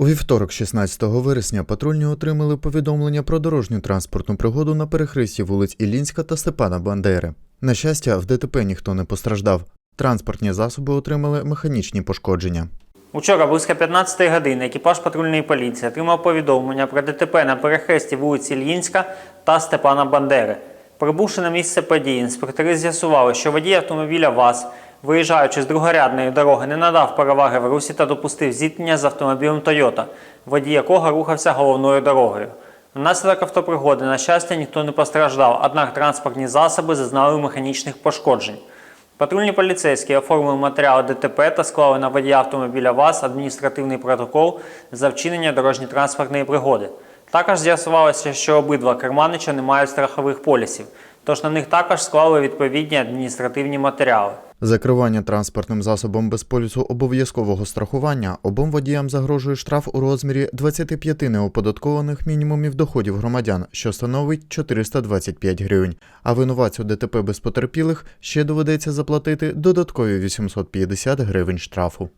У вівторок, 16 вересня, патрульні отримали повідомлення про дорожню транспортну пригоду на перехресті вулиць Іллінська та Степана Бандери. На щастя, в ДТП ніхто не постраждав. Транспортні засоби отримали механічні пошкодження. Учора близько 15 години екіпаж патрульної поліції отримав повідомлення про ДТП на перехресті вулиці Ільїнська та Степана Бандери. Прибувши на місце події, інспектори з'ясували, що водій автомобіля ВАЗ, виїжджаючи з другорядної дороги, не надав переваги в русі та допустив зіткнення з автомобілем Тойота, водій якого рухався головною дорогою. Внаслідок автопригоди, на щастя, ніхто не постраждав, однак транспортні засоби зазнали механічних пошкоджень. Патрульні поліцейські оформили матеріали ДТП та склали на водія автомобіля ВАЗ адміністративний протокол за вчинення дорожньо-транспортної пригоди. Також з'ясувалося, що обидва керманича не мають страхових полісів, тож на них також склали відповідні адміністративні матеріали. За транспортним засобом без полісу обов'язкового страхування обом водіям загрожує штраф у розмірі 25 неоподаткованих мінімумів доходів громадян, що становить 425 гривень. А винуватцю ДТП без потерпілих ще доведеться заплатити додаткові 850 гривень штрафу.